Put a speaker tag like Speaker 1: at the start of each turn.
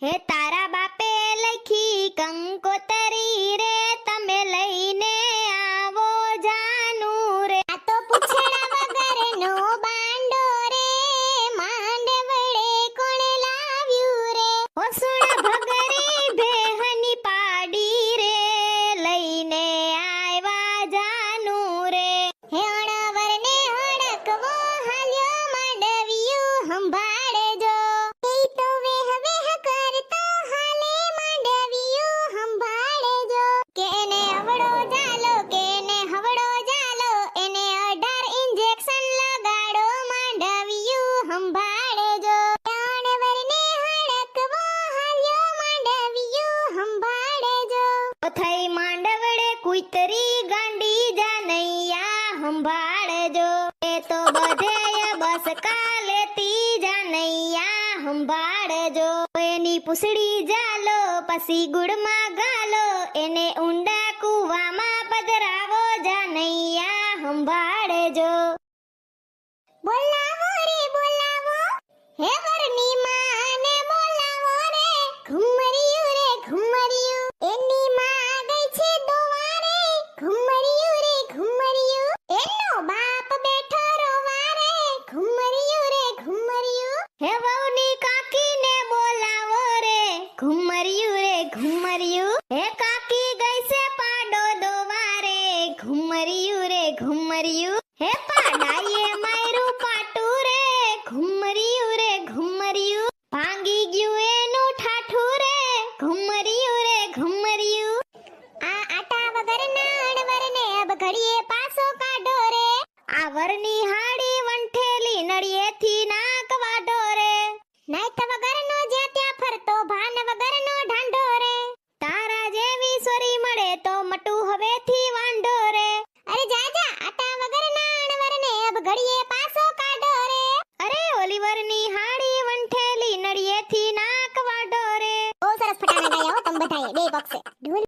Speaker 1: 下手 કુતરી ગાંડી જાનૈયા સંભાળજો એ તો બધે બસ કા લેતી જાનૈયા સંભાળજો એની પૂસડી જાલો, પછી ગુડમાં ગાલો, એને ઊંડા કૂવામાં પધરાવો. જાનૈયા સંભાળજો હે વહુની કાકીને બોલાવો રે. ઘુમરિયું રે, ઘુમરિયું. હે કાકી ગઈ છે પાડો દોવારે. ઘુમરિયું રે, ઘુમરિયું. હે પાડાઈએ માયરું પાટું રે. ઘુમરિયું રે, ઘુમરિયું. ભાંગી ગયું એનું ઠાઠું રે. ઘુમરિયું રે, ઘુમરિયું. આ આટા વગર નાણવરને અબ ઘડીએ પાસો કાઢો રે. આ વરની હાડી વંઠેલી નળિયેથી વંઠેલી નળિયેથી નાક વાઢો